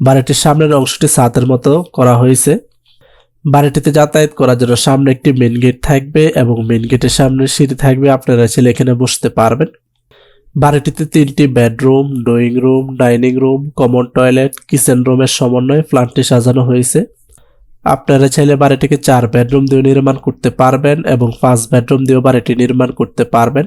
বাড়িটির সামনের অংশটি ছাদের মতো করা হয়েছে। বাড়িটিতে যাতায়াত করার জন্য সামনে একটি মেন গেট থাকবে এবং মেন গেটের সামনে সিঁড়ি থাকবে। আপনারা ছেলে এখানে বসতে পারবেন। বাড়িটিতে তিনটি bedroom drawing room dining room common toilet kitchen রুমের সমন্বয়ে ফ্ল্যাটটি সাজানো হয়েছে। আপনারা চাইলে বাড়িটিকে চার বেডরুম দিয়ে নির্মাণ করতে পারবেন এবং পাঁচ বেডরুম দিয়েও বাড়িটি নির্মাণ করতে পারবেন।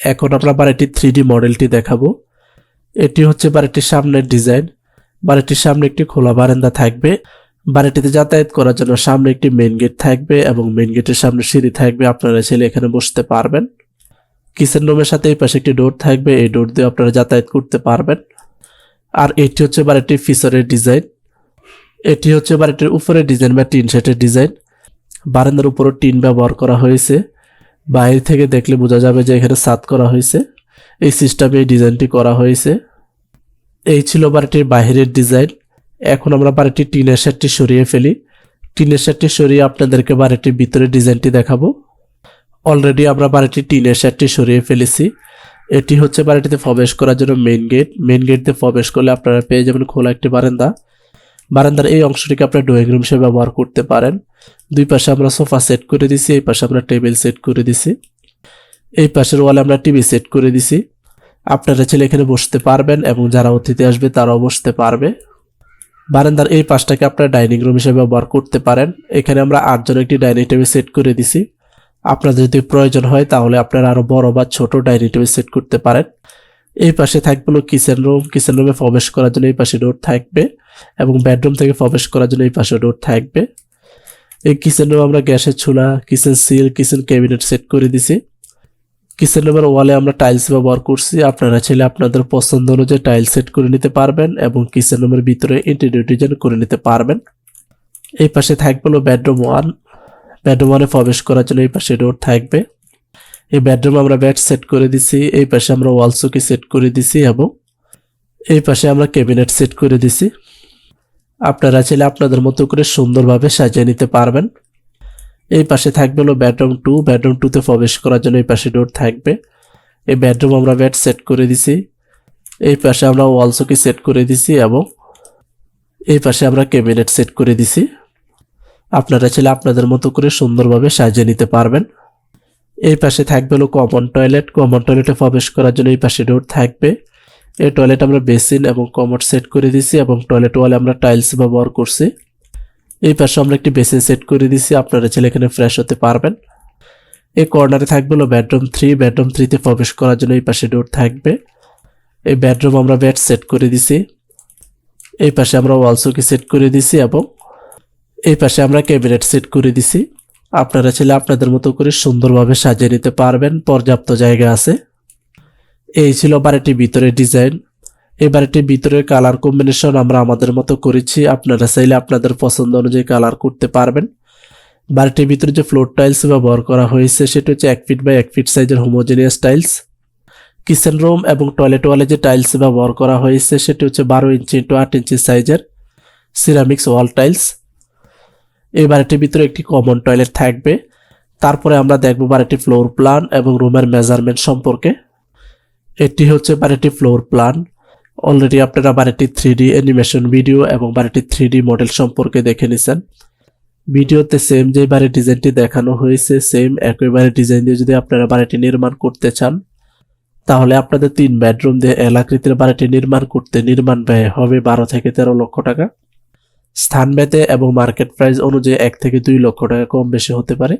এখন আমরা বাড়িটির থ্রি মডেলটি দেখাবো। এটি হচ্ছে বাড়িটির সামনের ডিজাইন বাড়িটির সামনে একটি খোলা বারান্দা থাকবে। বাড়িটিতে যাতায়াত করার জন্য সামনে একটি মেন গেট থাকবে এবং মেন গেটের সামনে সিঁড়ি থাকবে। আপনারা ছেলে এখানে বসতে পারবেন। কিচেন রুমের সাথে এই পাশে একটি ডোর থাকবে। এই ডোর দিয়ে আপনারা যাতায়াত করতে পারবেন। আর এটি হচ্ছে বাড়িটির ফিচারের ডিজাইন এটি হচ্ছে বাড়িটির উপরের ডিজাইন বা টিন সেটের ডিজাইন বারান্দার উপরও টিন ব্যবহার করা হয়েছে। বাইরে থেকে দেখলে বোঝা যাবে যে এখানে সাত করা হয়েছে। এই সিস্টেমে এই ডিজাইনটি করা হয়েছে। এই ছিল বাড়িটির বাহিরের ডিজাইন এখন আমরা বাড়িটির টিনের সেটটি সরিয়ে ফেলি। টিনের সেটটি সরিয়ে আপনাদেরকে বাড়িটির ভিতরে ডিজাইনটি দেখাবো। অলরেডি আমরা বাড়িটির টিনের সেটটি সরিয়ে ফেলেছি। এটি হচ্ছে বাড়িটিতে প্রবেশ করার জন্য মেন গেট মেন গেট দিয়ে প্রবেশ করলে আপনারা পেয়ে যাবেন খোলা একটি বারান্দা। বারান্দার এই অংশটিকে আপনার ড্রয়িং রুম হিসেবে ব্যবহার করতে পারেন। দুই পাশে আমরা সোফা সেট করে দিছি, এই পাশে আমরা টেবিল সেট করে দিছি। এই পাশের ওয়ালে আমরা টিভি সেট করে দিছি। আপনারা ছেলে এখানে বসতে পারবেন এবং যারা অতিথি আসবে তারাও বসতে পারবে। বারান্দার এই পাশটাকে আপনারা ডাইনিং রুম হিসেবে ব্যবহার করতে পারেন। এখানে আমরা আটজন একটি ডাইনিং টেবিল সেট করে দিছি। আপনাদের যদি প্রয়োজন হয় তাহলে আপনারা আরও বড় বা ছোট ডাইনিং টেবিল সেট করতে পারেন। এই পাশে থাকবে হলো কিচেন রুম কিচেন রুমে প্রবেশ করার জন্য এই পাশে ডোর থাকবে এবং বেডরুম থেকে প্রবেশ করার জন্য এই পাশে ডোর থাকবে। এই কিচেন রুম আমরা গ্যাসের চুলা kitchen sill kitchen cabinet set করে দিছি। কিচেন রুমের ওয়ালে আমরা টাইলস ব্যবহার করছি। আপনারা চাইলে আপনাদের পছন্দ অনুযায়ী টাইল সেট করে নিতে পারবেন এবং কিচেন রুমের ভিতরে ইন্টেরিয়র ডিজাইন করে নিতে পারবেন। এই পাশে থাকবে হলো বেডরুম ওয়ান বেডরুম ওয়ানে প্রবেশ করার জন্য এই পাশে ডোর থাকবে। এই বেডরুম আমরা বেড সেট করে দিছি, এই পাশে আমরা ওয়াল চৌকি সেট করে দিছি এবং এই পাশে আমরা ক্যাবিনেট সেট করে দিছি। আপনারা চাইলে আপনাদের মতো করে সুন্দরভাবে সাজিয়ে নিতে পারবেন। এই পাশে থাকবে হলো বেডরুম টু বেডরুম টুতে প্রবেশ করার জন্য এই পাশে ডোর থাকবে। এই বেডরুম আমরা বেড সেট করে দিছি, এই পাশে আমরা ওয়াল চৌকি সেট করে দিছি এবং এই পাশে আমরা ক্যাবিনেট সেট করে দিছি। আপনারা চাইলে আপনাদের মতো করে সুন্দরভাবে সাজিয়ে নিতে পারবেন। এই পাশে থাকবে হলো কমন টয়লেট কমন টয়লেটে প্রবেশ করার জন্য এই পাশে ডোর থাকবে। এই টয়লেট আমরা বেসিন এবং কমোড সেট করে দিছি এবং টয়লেট ওয়ালে আমরা টাইলস ব্যবহার করছি। এই পাশে আমরা একটি বেসিন সেট করে দিছি আপনারা ছেলে এখানে ফ্রেশ হতে পারবেন। এই কর্নারে থাকবে হলো বেডরুম থ্রি বেডরুম থ্রিতে প্রবেশ করার জন্য এই পাশে ডোর থাকবে। এই বেডরুম আমরা বেড সেট করে দিছি এই পাশে আমরা ওয়াল সেট করে দিছি এবং এই পাশে আমরা ক্যাবিনেট সেট করে দিছি আপনারা ছেলে আপনাদের মতো করে সুন্দরভাবে সাজিয়ে নিতে পারবেন। পর্যাপ্ত জায়গা আছে। এই ছিল বাড়িটির ভিতরের ডিজাইন। এই বাড়িটির ভিতরে কালার কম্বিনেশন আমরা আমাদের মতো করেছি। আপনারা চাইলে আপনাদের পছন্দ অনুযায়ী কালার করতে পারবেন। বাড়িটির ভিতরে যে ফ্লোর টাইলস ব্যবহার করা হয়েছে, সেটা হচ্ছে এক ফিট বাই এক ফিট সাইজের হোমোজেনিয়াস টাইলস। কিচেন রুম এবং টয়লেট ওয়ালে যে টাইলস ব্যবহার করা হয়েছে, সেটি হচ্ছে বারো ইঞ্চি ইন্টু আট ইঞ্চি সাইজের সিরামিক্স ওয়াল টাইলস। এই বাড়িটির ভিতরে একটি কমন টয়লেট থাকবে। তারপরে আমরা দেখব বাড়িটি ফ্লোর প্ল্যান এবং রুমের মেজারমেন্ট সম্পর্কে। এটি হচ্ছে বাড়িটি ফ্লোর প্ল্যান অলরেডি আপনারা বাড়িটির থ্রি ডি অ্যানিমেশন ভিডিও এবং বাড়িটির থ্রি ডি মডেল সম্পর্কে দেখে নিছেন। ভিডিওতে সেম যে বাড়ির ডিজাইনটি দেখানো হয়েছে সেম একইবারে ডিজাইন দিয়ে যদি আপনারা বাড়িটি নির্মাণ করতে চান, তাহলে আপনাদের তিন বেডরুম দিয়ে এলাকৃতির বাড়িটি নির্মাণ করতে নির্মাণ ব্যয় হবে বারো থেকে তেরো লক্ষ টাকা। স্থান ভেদে এবং মার্কেট প্রাইস অনুযায়ী এক থেকে দুই লক্ষ টাকা কম বেশি হতে পারে।